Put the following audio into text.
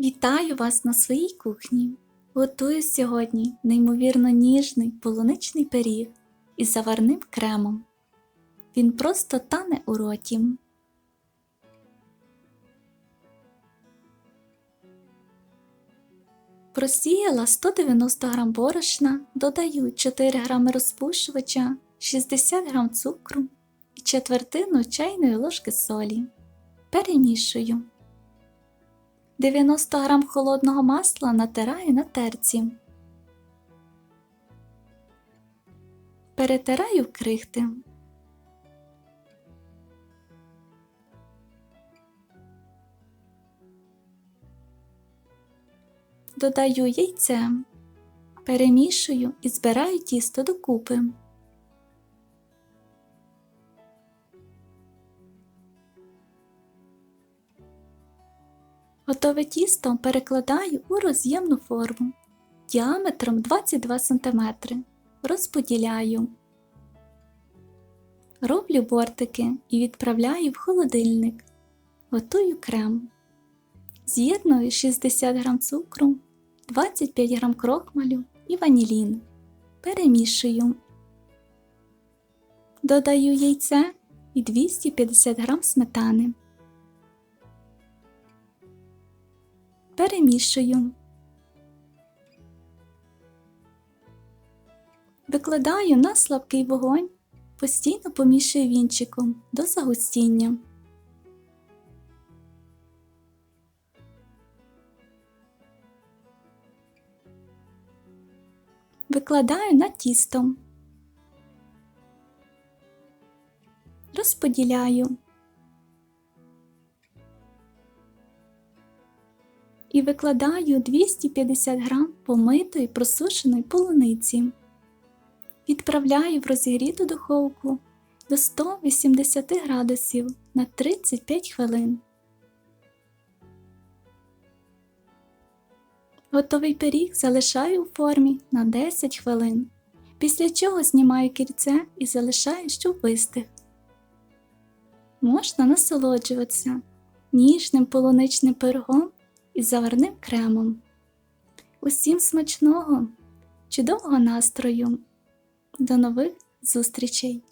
Вітаю вас на своїй кухні. Готую сьогодні неймовірно ніжний полуничний пиріг із заварним кремом. Він просто тане у роті. Просіяла 190 г борошна, додаю 4 г розпушувача, 60 г цукру і четвертину чайної ложки солі. Перемішую. 90 г холодного масла натираю на терці. Перетираю крихти. Додаю яйце, перемішую і збираю тісто докупи. Готове тісто перекладаю у роз'ємну форму діаметром 22 см. Розподіляю. Роблю бортики і відправляю в холодильник. Готую крем. З'єдную 60 г цукру, 25 г крохмалю і ванілін. Перемішую. Додаю яйце і 250 г сметани. Перемішую. Викладаю на слабкий вогонь, постійно помішую вінчиком до загустіння. Викладаю на тісто. Розподіляю. І викладаю 250 г помитої просушеної полуниці. Відправляю в розігріту духовку до 180 градусів на 35 хвилин. Готовий пиріг залишаю у формі на 10 хвилин, після чого знімаю кільце і залишаю, щоб вистиг. Можна насолоджуватися ніжним полуничним пирогом із заварним кремом. Усім смачного, чудового настрою! До нових зустрічей!